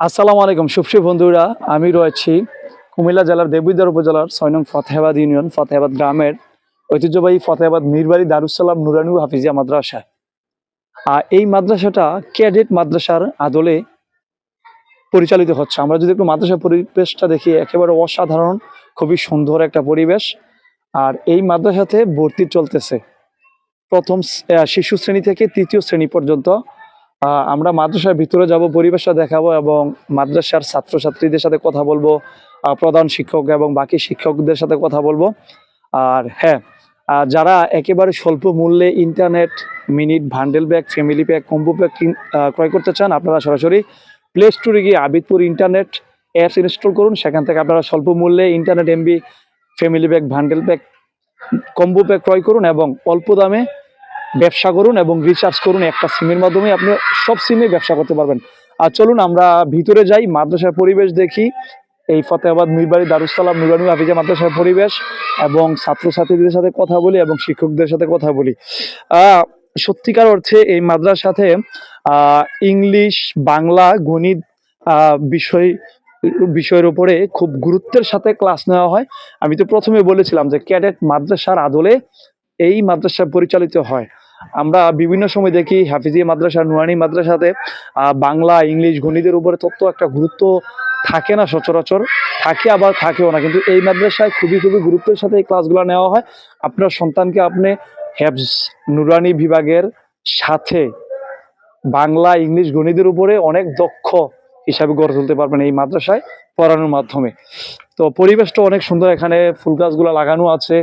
আসসালামু আলাইকুম সুপ্রিয় বন্ধুরা। আমি রয়েছি কুমিল্লা জেলার দেবীদার উপজেলার ছয় নং ফতেহাবাদ ইউনিয়ন, ফতেহাবাদ গ্রামের ঐতিহ্যবাহী ফতেহাবাদ মীরবাড়ি দারুসালাম নুরানু হাফিজিয়া মাদ্রাসা। আর এই মাদ্রাসাটা ক্যাডেট মাদ্রাসার আদলে পরিচালিত হচ্ছে। আমরা যদি একটু মাদ্রাসা পরিবেশটা দেখি, একেবারে অসাধারণ, খুবই সুন্দর একটা পরিবেশ। আর এই মাদ্রাসাতে ভর্তি চলতেছে। প্রথম শিশু শ্রেণি থেকে তৃতীয় শ্রেণি পর্যন্ত আমরা মাদ্রাসার ভিতরে যাব, পরিবেশটা দেখাবো এবং মাদ্রাসার ছাত্রছাত্রীদের সাথে কথা বলব প্রধান শিক্ষক এবং বাকি শিক্ষকদের সাথে কথা বলব। আর হ্যাঁ যারা একেবারে স্বল্প মূল্যে ইন্টারনেট মিনিট ভান্ডেল ব্যাগ ফ্যামিলি প্যাক কম্বো প্যাক ক্রয় করতে চান, আপনারা সরাসরি প্লে স্টোরে গিয়ে আবিদপুর ইন্টারনেট অ্যাপস ইনস্টল করুন। সেখান থেকে আপনারা স্বল্প মূল্যে internet MB family pack bundle pack combo pack ক্রয় করুন এবং অল্প দামে ব্যবসা করুন এবং রিচার্জ করুন একটা সিমের মাধ্যমে আপনি সব সিমে ব্যবসা করতে পারবেন। আর চলুন আমরা ভিতরে যাই মাদ্রাসার পরিবেশ দেখি। এই ফতেহাবাদ মিরবাড়ি দারুসালাম নুরানু হাফিজা মাদ্রাসার পরিবেশ এবং ছাত্রছাত্রীদের সাথে কথা বলি এবং শিক্ষকদের সাথে কথা বলি। সত্যিকার অর্থে এই মাদ্রাসাতে আহ, ইংলিশ বাংলা গণিত বিষয় বিষয়ের উপরে খুব গুরুত্বের সাথে ক্লাস নেওয়া হয়। আমি তো প্রথমে বলেছিলাম যে ক্যাডেট মাদ্রাসার আদলে এই মাদ্রাসা পরিচালিত হয়। আমরা বিভিন্ন সময় দেখি হাফিজিয়া মাদ্রাসা, নুরানি মাদ্রাসাতে বাংলা, ইংলিশ গণিতের উপরে তত্ত্ব একটা গুরুত্ব থাকে না সচরাচর। থাকে আবার থাকেও না। কিন্তু এই মাদ্রাসায় খুবই খুবই গুরুত্বের সাথে এই ক্লাসগুলো নেওয়া হয়। আপনার সন্তানকে আপনি হ্যাবস নুরানি বিভাগের সাথে বাংলা, ইংলিশ গণিতের উপরে অনেক দক্ষ হিসাবে গড়ে তুলতে পারবেন এই মাদ্রাসায় পড়ানোর মাধ্যমে। তো পরিবেশটা অনেক সুন্দর। এখানে ফুল গাছগুলো লাগানো আছে।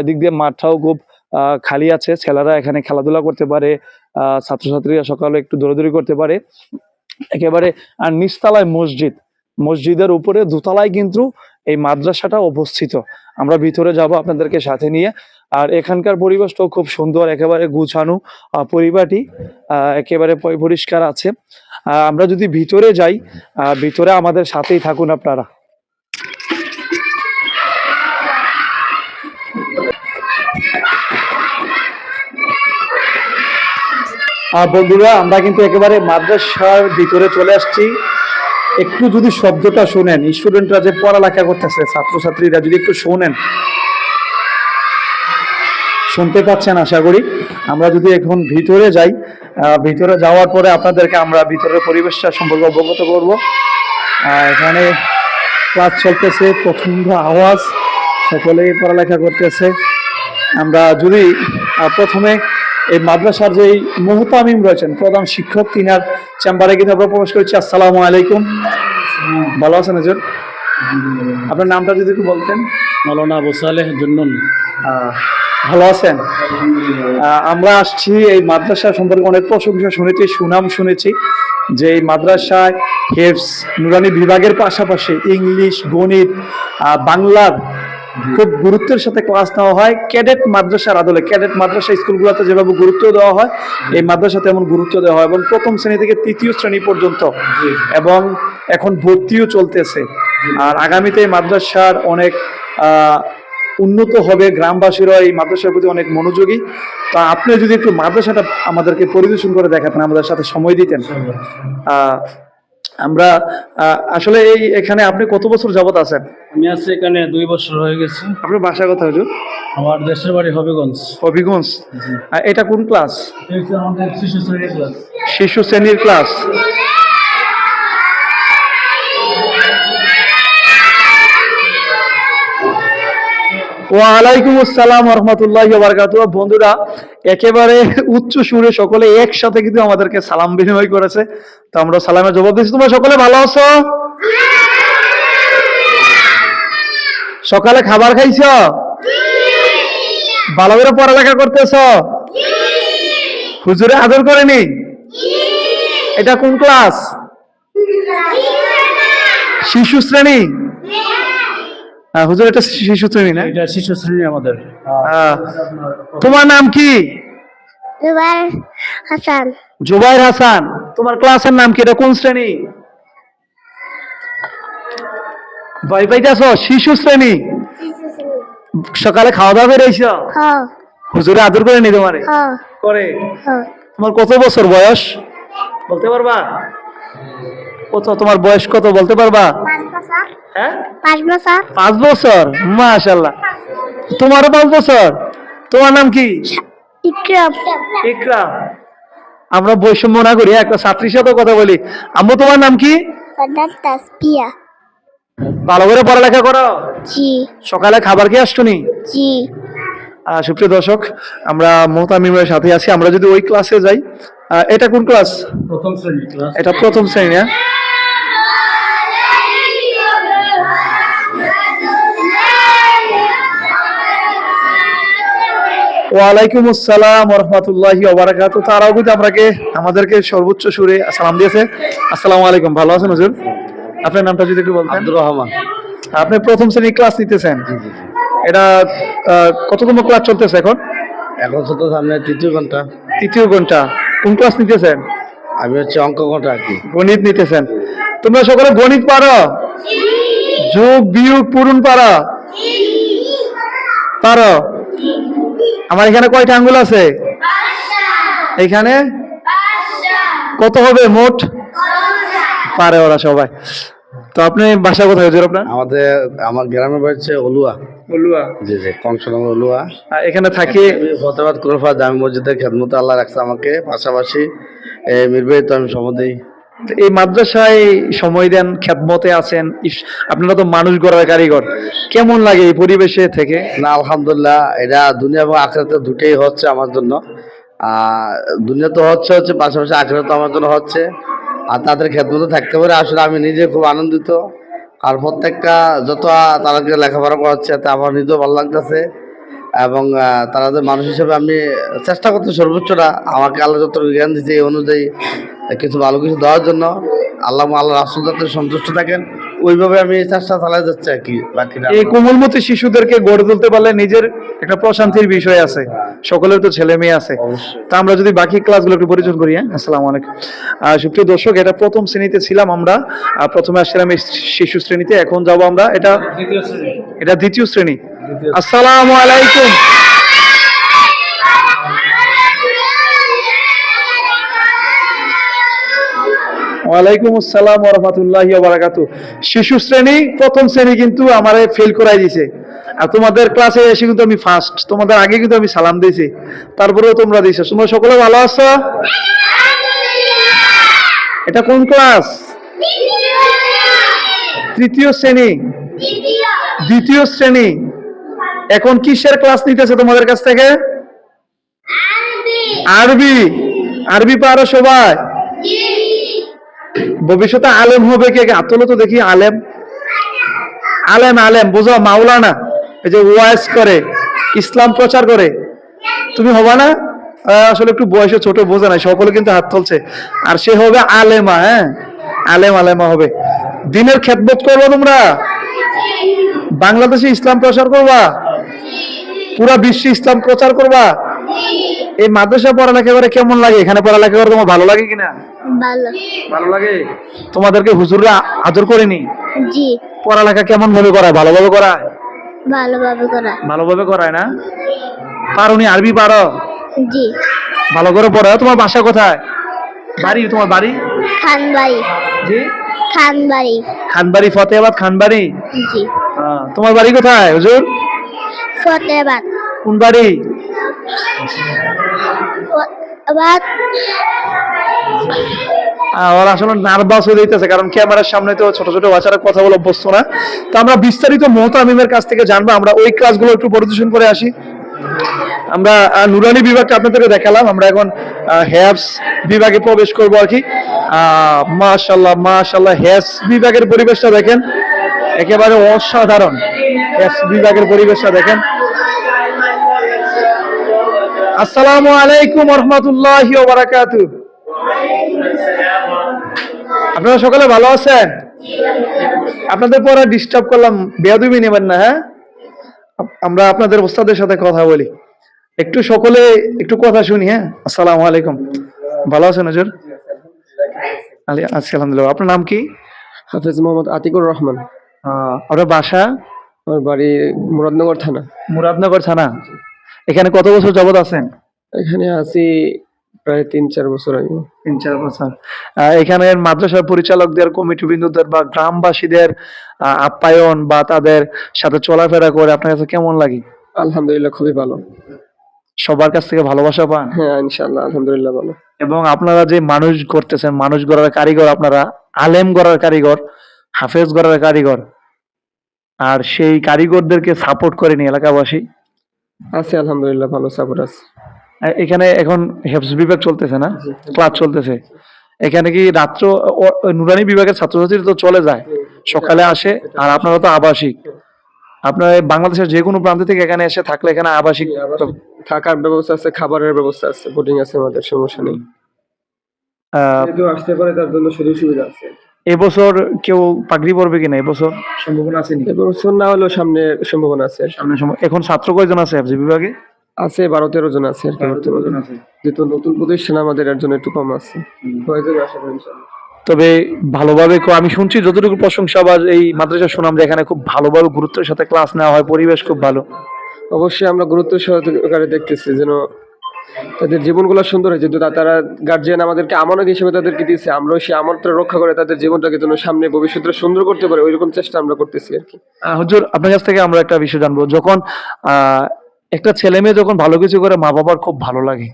এদিক দিয়ে মাঠটাও খুব খালি আছে। ছেলেরা এখানে খেলাধুলা করতে পারে ছাত্রছাত্রীরা সকালে একটু দৌড়াদৌড়ি করতে পারে। একেবারে আর নিচতলায় মসজিদ। মসজিদের উপরে দোতলায় কিন্তু এই মাদ্রাসাটা অবস্থিত। আমরা ভিতরে যাব আপনাদেরকে সাথে নিয়ে। আর এখানকার পরিবেশটাও খুব সুন্দর একেবারে গুছানো আহ, একেবারে পরিষ্কার আছে। আমরা যদি ভিতরে যাই ভিতরে আমাদের সাথেই থাকুন আপনারা। বন্ধুরা, আমরা কিন্তু একেবারে মাদ্রাসার ভিতরে চলে আসছি। একটু যদি শব্দটা শোনেন স্টুডেন্টরা যে পড়ালেখা করতেছে, ছাত্রছাত্রীরা যদি একটু শোনেন। শুনতে পাচ্ছেন, আশা করি। আমরা যদি এখন ভিতরে যাই ভিতরে যাওয়ার পরে আপনাদেরকে আমরা ভিতরের পরিবেশটা সম্পর্কে অবগত করব। এখানে ক্লাস চলতেছে প্রচণ্ড আওয়াজ। সকলেই পড়ালেখা করতেছে। আমরা যদি প্রথমে এই মাদ্রাসার যে মুহতামিম রয়েছেন প্রধান শিক্ষক তিনার চেম্বারে কিন্তু আমরা প্রবেশ করেছি। আসসালামু আলাইকুম। ভালো আছেন হুজুর? আপনার নামটা যদি একটু বলতেন। মৌলানা আবু সালেহ জুন্নুন। ভালো আছেন? আমরা আসছি এই মাদ্রাসা সম্পর্কে অনেক প্রশংসা শুনেছি সুনাম শুনেছি যে এই মাদ্রাসায় হেফস নুরানি বিভাগের পাশাপাশি ইংলিশ গণিত বাংলার খুব গুরুত্বের সাথে ক্লাস নেওয়া হয়। ক্যাডেট মাদ্রাসার আদলে, ক্যাডেট মাদ্রাসা স্কুলগুলোতে যেভাবে গুরুত্ব দেওয়া হয়, এই মাদ্রাসাতে এমন গুরুত্ব দেওয়া হয় এবং প্রথম শ্রেণি থেকে তৃতীয় শ্রেণি পর্যন্ত এবং এখন ভর্তিও চলতেছে। আর আগামীতে মাদ্রাসার অনেক উন্নত হবে, গ্রামবাসীরা এই মাদ্রাসার প্রতি অনেক মনোযোগী। তা আপনি যদি একটু মাদ্রাসাটা আমাদেরকে পরিদর্শন করে দেখাতেন, আমাদের সাথে সময় দিতেন। আমরা আসলে এই এখানে আপনি কত বছর যাবত আছেন? আমি আছি এখানে দুই বছর হয়ে গেছি। আপনার বাসা কথা হুজুর? আমার দেশের বাড়ি হবিগঞ্জ। হবিগঞ্জ। এটা কোন ক্লাস আমাদের শিশু শ্রেণির ক্লাস শিশু শ্রেণির ক্লাস ওয়ালাইকুম আসসালাম রহমতুল্লাহ বারকাত বন্ধুরা, একেবারে উচ্চ সুরে সকলে একসাথে কিন্তু আমাদেরকে সালাম বিনিময় করেছে। তো আমরা সালামের জবাব দিচ্ছি। তোমরা সকলে ভালো আছো? সকালে খাবার খাইছ? ভালো করে পড়ালেখা করতেছ? হুজুরে আদর করেনি? এটা কোন ক্লাস? শিশু শ্রেণি? হুজুর এটা শিশু শ্রেণি না? এটা শিশু শ্রেণি আমাদের। তোমার নাম কি? জুবাই হাসান। জুবাইর হাসান। তোমার ক্লাসের নাম কি? এটা কোন শ্রেণি? ভয় পাইতেছ শিশু শ্রেণি? সকালে খাওয়া দাওয়া বেরিয়েছ হুজুরে আদর করে নি তোমারে? করে? তোমার কত বছর বয়স? বলতে পারবা? কত তোমার বয়স কত বলতে পারবা? পাঁচ বছর। হ্যাঁ? পাঁচ বছর। মাশাল্লাহ তোমারও পাঁচ বছর? তোমার নাম কি? ইকরাম। আমরা বৈষম্য না করি একটা ছাত্রীর সাথে কথা বলি। আম্মু তোমার নাম কি? তাসপিয়া ভালো করে পড়ালেখা করো? জি। সকালে খাবার খেয়ে আসছো নি? জি। সুপ্রিয় দর্শক আমরা মোহতামিমের সাথে আছি। আমরা যদি ওই ক্লাসে যাই আহ, এটা কোন ক্লাস প্রথম শ্রেণি ক্লাস এটা প্রথম শ্রেণি হ্যাঁ? ওয়ালাইকুম আসসালাম রহমতুল্লাহি ওবারাকাতু। তারাও কিন্তু আপনাকে আমাদেরকে সর্বোচ্চ সুরে সালাম দিয়েছে। আসসালামু আলাইকুম ভালো আছেন হুজুর? আপনার নামটা যদি একটু বলতেন। আব্দুর রহমান। আপনি প্রথম শ্রেণি ক্লাস নিতেছেন। এটা কততম ক্লাস চলতেছে এখন? এখন তো সামনে তৃতীয় ঘণ্টা। তৃতীয় ঘণ্টা। কোন ক্লাস নিতেছেন? আমি হচ্ছে অঙ্ক ঘণ্টা আর কি। গণিত নিতেছেন। তোমরা সকলে গণিত পারো? যোগ বিয়োগ পূরণ পারো? পারো। আমার এখানে কয়টা আঙ্গুল আছে? এখানে? কত হবে? মোট? পারে ওরা সবাই। তো আপনি বাসা কোথায়? হুজুর আপনার? আমাদের আমার গ্রামের বাড়ি হচ্ছে অলুয়া বলুয়া জি জি কংসনগর অলুয়া এখানে থাকি আমি ফতেবাদ কুরফা জামি মসজিদের খেদমতে আল্লাহ রাখছে আমাকে। পাশাপাশি এই মিরবাই তো আমি সমদেই এই মাদ্রাসায় সময় দেন, খেদমতে আছেন আপনারা তো মানুষ গড়ার কারিগর। কেমন লাগে এই পরিবেশে থেকে? না, আলহামদুলিল্লাহ, এটা দুনিয়া এবং আখড়াতে দুটোই হচ্ছে আমার জন্য। দুনিয়া তো হচ্ছে হচ্ছে, পাশাপাশি আখড়া তো আমার জন্য হচ্ছে। আর তাদের খেদমতে থাকতে পারে আসলে আমি নিজে খুব আনন্দিত। আর প্রত্যেকটা যত তাদেরকে লেখাপড়া করাচ্ছে, তাতে আমার নিজেও ভালো লাগতেছে। এবং তারা যে মানুষ হিসেবে আমি চেষ্টা করতে সর্বোচ্চটা আমাকে আল্লাহ যত জ্ঞান দিচ্ছে এই অনুযায়ী কিছু ভালো কিছু দেওয়ার জন্য। আল্লাহ আল্লাহ রাসুল যাতে সন্তুষ্ট থাকেন ওইভাবে আমি চেষ্টা চালাই যাচ্ছি আর কি বাকিটা। এই কোমলমতি শিশুদেরকে গড়ে তুলতে পারলে নিজের একটা প্রশান্তির বিষয় আছে। সকলের তো ছেলে মেয়ে আছে। তা আমরা যদি বাকি ক্লাসগুলো একটু পরিচয় করি হ্যাঁ? আসসালামু আলাইকুম। আহ, সুপ্রিয় দর্শক এটা প্রথম শ্রেণীতে ছিলাম আমরা। প্রথমে আসছিলাম এই শিশু শ্রেণীতে এখন যাব আমরা। এটা এটা দ্বিতীয় শ্রেণি। আসসালামু আলাইকুম। ওয়ালাইকুম আসসালাম রহমতুল্লাহি বারাকাতু শিশু শ্রেণি প্রথম শ্রেণি কিন্তু আমারে ফেল করাই দিছে। আর তোমাদের ক্লাসে এসে কিন্তু আমি ফার্স্ট তোমাদের আগে কিন্তু আমি সালাম দিয়েছি। তারপরেও তোমরা দিছো তোমরা সকলে ভালো আছো? এটা কোন ক্লাস তৃতীয় শ্রেণি। দ্বিতীয় শ্রেণি। এখন কিসের ক্লাস নিতেছে তোমাদের কাছ থেকে? আরবি। আরবি পারো সবাই। ভবিষ্যতে আলেম হবে কে আতলো তো দেখি আলেম। আলেম আলেম, বুঝো, মাওলানা। এই যে ওয়াইস করে, ইসলাম প্রচার করে। তুমি হবা না? আসলে একটু বয়সে ছোট, বোঝে না সকলে কিন্তু হাত তুলছে। আর সে হবে আলেমা হ্যাঁ? আলেম, আলেমা হবে। দিনের খেদমত করব তোমরা? বাংলাদেশে ইসলাম প্রচার করবা? পুরা বিশ্বে ইসলাম প্রচার করবা? এই মাদ্রাসা পড়ালেখা করে কেমন লাগে? এখানে পড়ালেখা করে তোমার ভালো লাগে কিনা? ভালো। লাগে? তোমাদেরকে হুজুররা আদর করেনি? পড়ালেখা কেমন ভাবে করায়? ভালোভাবে করায়? ভালোভাবে করা ভালোভাবে করায় না? পারোনি আরবি পারো? জি। ভালো করে পড়ায়। তোমার বাসা কোথায়? বাড়ি? তোমার বাড়ি? খানবাড়ি। জি। খানবাড়ি। খানবাড়ি ফতেহাবাদ খানবাড়ি? জি। তোমার বাড়ি কোথায় হুজুর? ফতেবাদ। কোন বাড়ি? ওরা আসলে নার্ভাস হয়ে দিতেছে কারণ ক্যামেরার সামনে তো ছোট ছোট বাচ্চারা কথা বলে অভ্যস্ত না। তো আমরা বিস্তারিত মোহতামিমের কাছ থেকে জানব আমরা ওই ক্লাসগুলো একটু পরিদর্শন করে আসি। আমরা নুরানি বিভাগটা আপনাদেরকে দেখালাম আমরা এখন হ্যাপস বিভাগে প্রবেশ করব আর কি। মাশাল্লাহ মাশাল্লাহ হ্যাপস বিভাগের পরিবেশটা দেখেন। একেবারে অসাধারণ। বিভাগের পরিবেশটা দেখেন। আসসালামু আলাইকুম রহমতুল্লাহি আপনারা সকালে ভালো আছেন? আপনাদের পরে ডিস্টার্ব করলাম, বেয়াদুবি নেবেন না হ্যাঁ? আমরা আপনাদের ওস্তাদের সাথে কথা বলি। একটু সকলে একটু কথা শুনি হ্যাঁ? আসসালামু আলাইকুম। ভালো আছেন হুজুর? আলি আছি, আলহামদুলিল্লাহ। আপনার নাম কি? হাফেজ মোহাম্মদ আতিকুর রহমান। আপনার বাসা? বাড়ি মুরাদনগর থানা। মুরাদনগর থানা। এখানে কত বছর যাবত আছেন? এখানে আছি প্রায় তিন চার বছর আগে। তিন চার বছর। মাদ্রাসার পরিচালকদের কমিটি বিন্দুদের বা গ্রামবাসীদের আপ্যায়ন বা তাদের সাথে চলাফেরা করে আপনার কাছে কেমন লাগে? আলহামদুলিল্লাহ খুবই ভালো। সবার কাছ থেকে ভালোবাসা পান? হ্যাঁ ইনশাআল্লাহ আলহামদুলিল্লাহ ভালো। এবং আপনারা যে মানুষ করতেছেন মানুষ গড়ার কারিগর আপনারা আলেম গড়ার কারিগর হাফেজ গড়ার কারিগর। আর সেই কারিগরদেরকে সাপোর্ট করেনি এলাকাবাসী। আছে আলহামদুলিল্লাহ ভালো সাপোর্ট আছে। এখানে এখন হেফস বিভাগ চলতেছে না? ক্লাস চলতেছে। এখানে কি রাত্র নুরানি বিভাগের ছাত্রছাত্রী তো চলে যায় সকালে আসে আর আপনারা তো আবাসিক। আপনার বাংলাদেশের যে কোনো প্রান্ত থেকে এখানে এসে থাকলে এখানে আবাসিক থাকার ব্যবস্থা আছে খাবারের ব্যবস্থা আছে বোটিং আছে আমাদের সমস্যা নেই। আসতে পারে তার জন্য সুযোগ সুবিধা আছে। এবছর কেউ পাগড়ি পরবে কিনা? এবছর? সম্ভাবনা আছে নি এবছর না হলেও সামনে সম্ভাবনা আছে সময় এখন ছাত্র কয়জন আছে এফজি বিভাগে? আছে বারো তেরো জন আছে আর কি। বর্তমানে। আছে। যেহেতু নতুন প্রতিষ্ঠান আমাদের এর জন্য একটু কম আছে। যাবে আশা করি ইনশাআল্লাহ। তবে ভালোভাবে কো- আমি শুনছি যতটুকু প্রশংসা বা এই মাদ্রাসা শুনাম যে এখানে খুব ভালোভাবে গুরুত্বের সাথে ক্লাস নেওয়া হয় পরিবেশ খুব ভালো। অবশ্যই আমরা গুরুত্ব সহকারে দেখতেছি যেন তাদের জীবনগুলো সুন্দর হয়েছে। তা- তারা গার্জিয়ান আমাদেরকে আমনত হিসেবে তাদেরকে দিয়েছে। আমরাও সেই আমনটা রক্ষা করে তাদের জীবনটাকে যেন সামনে ভবিষ্যতে সুন্দর করতে পারে ওইরকম চেষ্টা আমরা করতেছি আর কি। হুজুর আপনার কাছ থেকে আমরা একটা বিষয় জানব। যখন একটা ছেলে মেয়ে যখন ভালো কিছু করে মা বাবার খুব ভালো লাগে।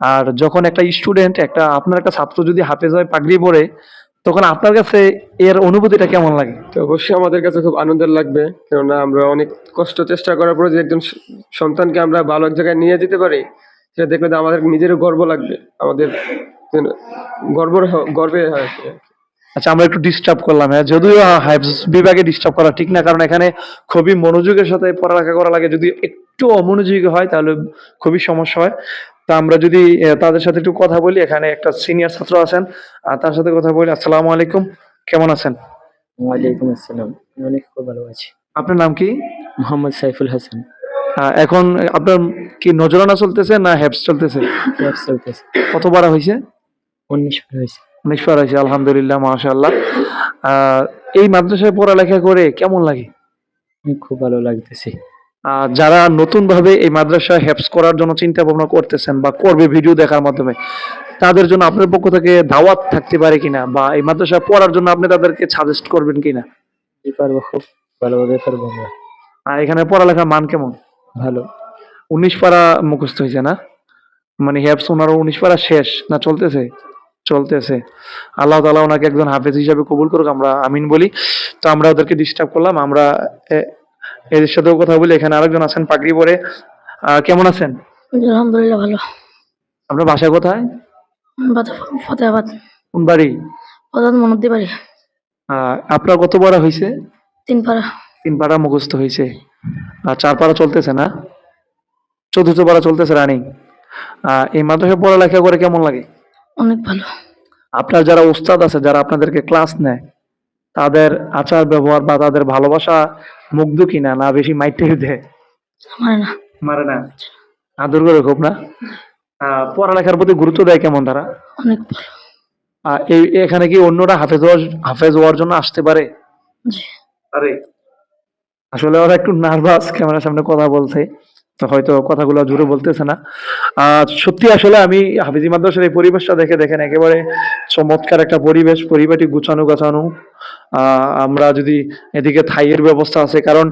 আর যখন একটা স্টুডেন্ট একটা আপনার একটা ছাত্র যদি হাফেজ হয় পাগড়ি পরে তখন আপনার কাছে এর অনুভূতিটা কেমন লাগে? তো অবশ্যই আমাদের কাছে খুব আনন্দের লাগবে। কেননা আমরা অনেক কষ্ট চেষ্টা করার পরে যে একজন সন্তানকে আমরা ভালো এক জায়গায় নিয়ে যেতে পারি সেটা দেখলে তো আমাদের নিজেরও গর্ব লাগবে। আমাদের গর্ব গর্বে হয় আচ্ছা আমরা একটু ডিস্টার্ব করলাম হ্যাঁ যদিও বিভাগে ডিস্টার্ব করা ঠিক না কারণ এখানে খুবই মনোযোগের সাথে পড়ালেখা করা লাগে। যদি একটু অমনোযোগী হয় তাহলে খুবই সমস্যা হয়। তা আমরা যদি তাদের সাথে একটু কথা বলি এখানে একটা সিনিয়র ছাত্র আছেন আর তার সাথে কথা বলি আসসালামু আলাইকুম কেমন আছেন? ওয়ালাইকুম আসসালাম অনেক খুব ভালো আছি। আপনার নাম কি? মোহাম্মদ সাইফুল হাসান। এখন আপনার কি নজরানা চলতেছে না হ্যাপস চলতেছে? কত বার হয়েছে? উনিশ বার হয়েছে। অনেক বার হয়েছে আলহামদুলিল্লাহ মাশাআল্লাহ। এই মাদ্রাসায় পড়ালেখা করে কেমন লাগে? খুব ভালো লাগতেছে। যারা নতুন ভাবে এই মাদ্রাসা হ্যাপস করার জন্য চিন্তা ভাবনা করতেছেন বা করবে ভিডিও দেখার মাধ্যমে তাদের জন্য আপনার পক্ষ থেকে দাওয়াত থাকতে পারে কিনা বা এই মাদ্রাসা পড়ার জন্য আপনি তাদেরকে সাজেস্ট করবেন কিনা? পারব খুব ভালোভাবে পারব আমরা। আর এখানে পড়ালেখার মান কেমন? ভালো। উনিশ পারা মুখস্থ হয়েছে না? মানে হ্যাপস ওনারও উনিশ পারা শেষ না চলতেছে? চলতেছে। আল্লাহ তালা ওনাকে একজন হাফেজ হিসাবে কবুল করুক আমরা আমিন বলি। তো আমরা ওদেরকে ডিস্টার্ব করলাম আমরা এদের সাথেও কথা বলি। এখানে আরেকজন আছেন পাগড়ি পরে। কেমন আছেন? আলহামদুলিল্লাহ ভালো। আপনার বাসা কোথায়? ফতেহাবাদ। কোন বাড়ি? প্রধান মনদি বাড়ি। আপনার কত পারা হয়েছে তিন পাড়া। তিন পাড়া মুখস্থ হয়েছে আর চার পাড়া চলতেছে না। চতুর্থ পাড়া চলতেছে রানিং এই মাদ্রাসায় পড়ালেখা করে কেমন লাগে? অনেক ভালো। আপনার যারা উস্তাদ আছে যারা আপনাদেরকে ক্লাস নেয় তাদের আচার ব্যবহার বা তাদের ভালোবাসা মুগ্ধ কিনা না বেশি মাইটে দেয়? মানে না। মারে না? আদর করে খুব না? পড়ালেখার প্রতি গুরুত্ব দেয় কেমন তারা? অনেক এখানে কি অন্যরা হাফেজ হাফেজ হওয়ার জন্য আসতে পারে? আরে আসলে ওরা একটু নার্ভাস ক্যামেরার সামনে কথা বলছে, তো হয়তো কথাগুলো জোরে বলতেছে না। সত্যি আসলে আমি হাফিজি মাদ্রাসার এই পরিবেশটা দেখে দেখেন, একেবারে চমৎকার একটা পরিবেশ পরিবারটি গুছানো গাছানো। আমরা যদি এদিকে থাইয়ের ব্যবস্থা আছে, কারণ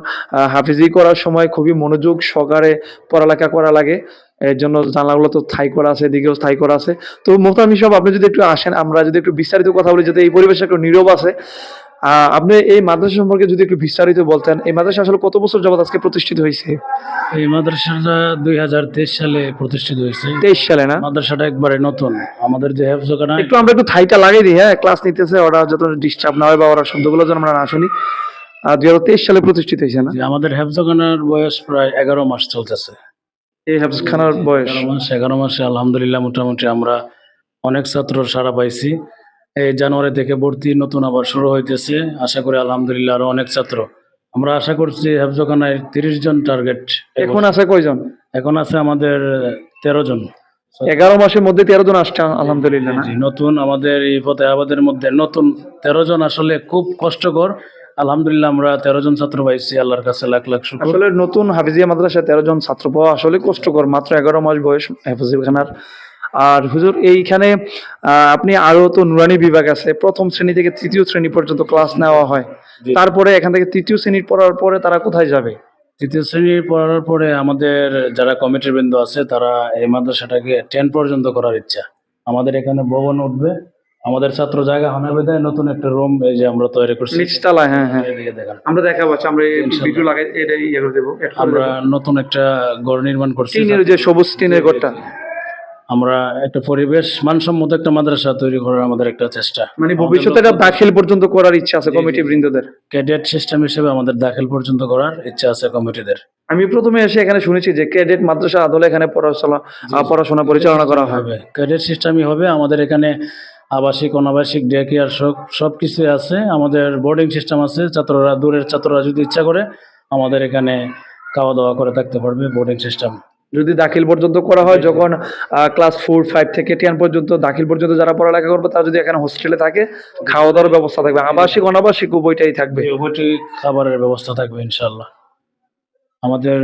হাফিজি করার সময় খুবই মনোযোগ সহকারে পড়ালেখা করা লাগে। এর জন্য জানলাগুলো তো থাই করা আছে, এদিকেও থাই করা আছে। তো মোহতামি সব আপনি যদি একটু আসেন, আমরা যদি একটু বিস্তারিত কথা বলি, যাতে এই পরিবেশটা একটু নীরব আছে। আপনি এই মাদ্রাসা সম্পর্কে যদি একটু বিস্তারিত বলতেন এই মাদ্রাসা আসলে কত বছর যাবত আজকে প্রতিষ্ঠিত হয়েছে? এই মাদ্রাসাটা দুই হাজার তেইশ সালে প্রতিষ্ঠিত হয়েছে। তেইশ সালে না? মাদ্রাসাটা একবারে নতুন। আমাদের যে হেফজখানা একটু আমরা একটু থাইটা লাগাই দিই হ্যাঁ ক্লাস নিতেছে ওরা যত ডিস্টার্ব না হয় বা ওরা শব্দগুলো যেন আমরা না শুনি। আর দুই হাজার তেইশ সালে প্রতিষ্ঠিত হয়েছে না? আমাদের হেফজখানার বয়স প্রায় এগারো মাস চলতেছে। এই হাফিজ খানার বয়স। এগারো মাস এগারো মাসে আলহামদুলিল্লাহ মোটামুটি আমরা অনেক ছাত্র সারা পাইছি। এই জানুয়ারি থেকে ভর্তি নতুন আবার শুরু হইতেছে। আশা করি আলহামদুলিল্লাহ আরও অনেক ছাত্র। আমরা আশা করছি হেফজখানায় তিরিশ জন টার্গেট এখন আছে কয়জন? এখন আছে আমাদের তেরো জন। এগারো মাসের মধ্যে তেরো জন আসছে আলহামদুলিল্লাহ নতুন আমাদের এই ফতেহাবাদের মধ্যে নতুন তেরো জন আসলে খুব কষ্টকর। আলহামদুলিল্লাহ আমরা তেরো জন ছাত্র পাইছি আল্লাহর কাছে লাখ লাখ শুকর। আসলে নতুন হাফিজিয়া মাদ্রাসা তেরো জন ছাত্র পাওয়া আসলে কষ্টকর মাত্র এগারো মাস বয়স হাফিজিল খানার আর হুজুর এইখানে আপনি আরও তো নুরানি বিভাগ আছে। প্রথম শ্রেণি থেকে তৃতীয় শ্রেণি পর্যন্ত ক্লাস নেওয়া হয়। তারপরে এখান থেকে তৃতীয় শ্রেণি পড়ার পরে তারা কোথায় যাবে? তৃতীয় শ্রেণির পড়ার পরে আমাদের যারা কমিটির বৃন্দ আছে তারা এই মাদ্রাসাটাকে টেন পর্যন্ত করার ইচ্ছা। আমাদের এখানে ভবন উঠবে। আমাদের ছাত্র জায়গা হনে বেঁধে নতুন একটা রুম এই যে আমরা তৈরি করছি। নিচতলায় হ্যাঁ হ্যাঁ। আমরা দেখাবো আচ্ছা, আমরা ভিডিও লাগাই এটা ইয়ে করে দেবো আমরা নতুন একটা ঘর নির্মাণ করছি। যে সবুজ টিনের ঘরটা। আমরা একটা পরিবেশ মানসম্মত একটা মাদ্রাসা তৈরি করার আমাদের একটা চেষ্টা। মানে ভবিষ্যতে এটা দাখিল পর্যন্ত করার ইচ্ছা আছে কমিটি বৃন্দদের। ক্যাডেট সিস্টেম হিসেবে আমাদের দাখিল পর্যন্ত করার ইচ্ছা আছে কমিটিদের। আমি প্রথমে এসে এখানে শুনেছি যে ক্যাডেট মাদ্রাসা আদলে এখানে পড়াশোনা পড়াশোনা পরিচালনা করা হবে। ক্যাডেট সিস্টেমই হবে। আমাদের এখানে আবাসিক অনাবাসিক ডে কেয়ার সব সব কিছুই আছে। আমাদের বোর্ডিং সিস্টেম আছে। ছাত্ররা দূরের ছাত্ররা যদি ইচ্ছা করে আমাদের এখানে খাওয়া দাওয়া করে থাকতে পারবে বোর্ডিং সিস্টেম। যদি দাখিল পর্যন্ত করা হয় যখন ক্লাস ফোর ফাইভ থেকে টেন পর্যন্ত দাখিল পর্যন্ত যারা পড়ালেখা করবে তারা যদি এখানে হোস্টেলে থাকে খাওয়া দাওয়ার ব্যবস্থা থাকবে। আবাসিক অনাবাসিক উভয়টাই থাকবে। উভয়টি খাবারের ব্যবস্থা থাকবে ইনশাল্লাহ আমাদের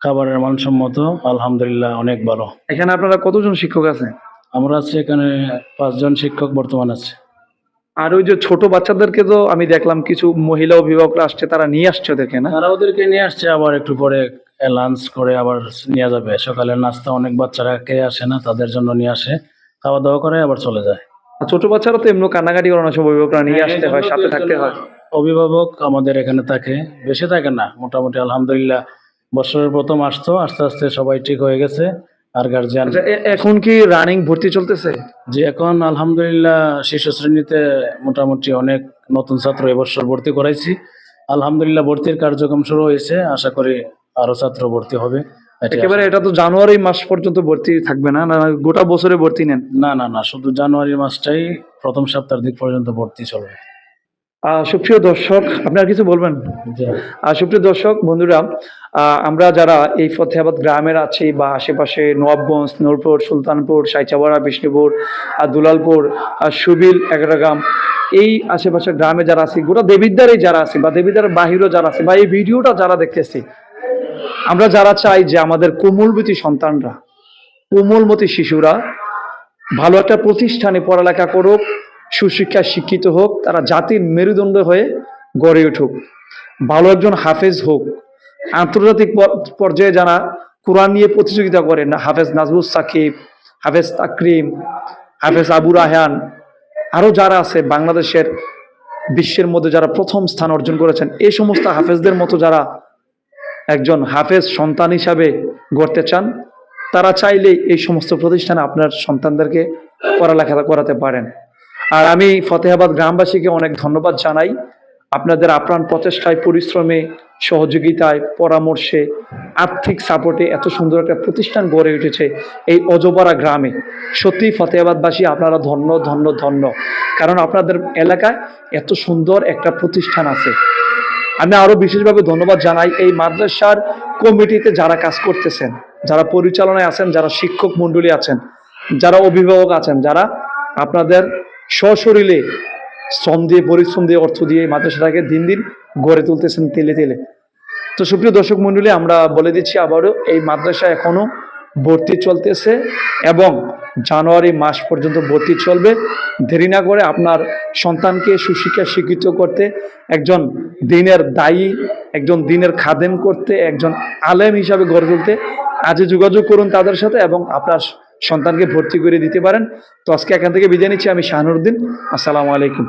খাবারের মানসম্মত আলহামদুলিল্লাহ অনেক ভালো। এখানে আপনারা কতজন শিক্ষক আছে? আমরা আছি এখানে পাঁচজন শিক্ষক বর্তমান আছে। আর ওই যে ছোট বাচ্চাদেরকে তো আমি দেখলাম কিছু মহিলা অভিভাবকরা আসছে তারা নিয়ে আসছে ওদেরকে না? তারা ওদেরকে নিয়ে আসছে আবার একটু পরে লাঞ্চ করে আবার নিয়ে যাবে। সকালের নাস্তা অনেক বাচ্চারা কে আসে না তাদের জন্য নিয়ে আসে। খাওয়া দাওয়া করে আবার চলে যায়। ছোট বাচ্চারা তো এমনি কান্নাকাটি করানোর সময় অভিভাবকরা নিয়ে আসতে হয় সাথে থাকতে হয়। অভিভাবক আমাদের এখানে থাকে বেশি থাকে না। মোটামুটি আলহামদুলিল্লাহ বছরের প্রথম আসতো আস্তে আস্তে সবাই ঠিক হয়ে গেছে আর গার্জিয়ান আচ্ছা এখন কি রানিং ভর্তি চলতেছে? যে এখন আলহামদুলিল্লাহ শিশু শ্রেণীতে মোটামুটি অনেক নতুন ছাত্র এবছর ভর্তি করাইছি। আলহামদুলিল্লাহ ভর্তির কার্যক্রম শুরু হয়েছে আশা করি আরও ছাত্র ভর্তি হবে। একেবারে এটা তো জানুয়ারি মাস পর্যন্ত ভর্তি থাকবে না? না গোটা বছরে ভর্তি নেন? না না না শুধু জানুয়ারি মাসটাই প্রথম সপ্তাহের দিক পর্যন্ত ভর্তি চলবে। সুপ্রিয় দর্শক আপনি আর কিছু বলবেন? সুপ্রিয় দর্শক বন্ধুরা আমরা যারা এই ফতেহাবাদ গ্রামের আছি বা আশেপাশে নবাবগঞ্জ নূরপুর সুলতানপুর সাইচাবাড়া বিষ্ণুপুর আর দুলালপুর আর সুবিল এগারোগ্রাম এই আশেপাশে গ্রামে যারা আছি গোটা দেবিদ্বারে যারা আছে বা দেবিদ্বার বাহিরও যারা আছে বা এই ভিডিওটা যারা দেখতেছি আমরা যারা চাই যে আমাদের কোমলবতী সন্তানরা, কোমলমতী শিশুরা ভালো একটা প্রতিষ্ঠানে পড়ালেখা করুক, সুশিক্ষায় শিক্ষিত হোক, তারা জাতির মেরুদণ্ড হয়ে গড়ে উঠুক। ভালো একজন হাফেজ হোক, আন্তর্জাতিক পর্যায়ে যারা কোরআন নিয়ে প্রতিযোগিতা করেন হাফেজ নাজবুল সাকিব, হাফেজ তাকরিম, হাফেজ আবু রাহান আরও যারা আছে বাংলাদেশের বিশ্বের মধ্যে যারা প্রথম স্থান অর্জন করেছেন এই সমস্ত হাফেজদের মতো যারা একজন হাফেজ সন্তান হিসাবে গড়তে চান, তারা চাইলেই এই সমস্ত প্রতিষ্ঠানে আপনার সন্তানদেরকে পড়ালেখা করাতে পারেন। আর আমি ফতেহাবাদ গ্রামবাসীকে অনেক ধন্যবাদ জানাই আপনাদের আপ্রাণ প্রচেষ্টায়, পরিশ্রমে, সহযোগিতায়, পরামর্শে, আর্থিক সাপোর্টে এত সুন্দর একটা প্রতিষ্ঠান গড়ে উঠেছে এই অজপাড়া গ্রামে। সত্যি ফতেহাবাদবাসী আপনারা ধন্য ধন্য ধন্য। কারণ আপনাদের এলাকায় এত সুন্দর একটা প্রতিষ্ঠান আছে। আমি আরও বিশেষভাবে ধন্যবাদ জানাই এই মাদ্রাসার কমিটিতে যারা কাজ করতেছেন, যারা পরিচালনায় আছেন, যারা শিক্ষক মণ্ডলী আছেন, যারা অভিভাবক আছেন, যারা আপনাদের সশরীরে শ্রম দিয়ে, পরিশ্রম দিয়ে, অর্থ দিয়ে মাদ্রাসাটাকে দিন দিন গড়ে তুলতেছেন তেলে তেলে। তো সুপ্রিয় দর্শক মণ্ডলী, আমরা বলে দিচ্ছি আবারও, এই মাদ্রাসা এখনও ভর্তি চলতেছে এবং জানুয়ারি মাস পর্যন্ত ভর্তি চলবে। দেরি না করে আপনার সন্তানকে সুশিক্ষা শিক্ষিত করতে, একজন দিনের দায়ী, একজন দিনের খাদেম করতে, একজন আলেম হিসাবে গড়ে তুলতে আজই যোগাযোগ করুন তাদের সাথে এবং আপনার সন্তানকে ভর্তি করে দিতে পারেন। তো আজকে এখান থেকে বিদায় নিচ্ছি, আমি শাহানুরুদ্দিন আসসালামু আলাইকুম।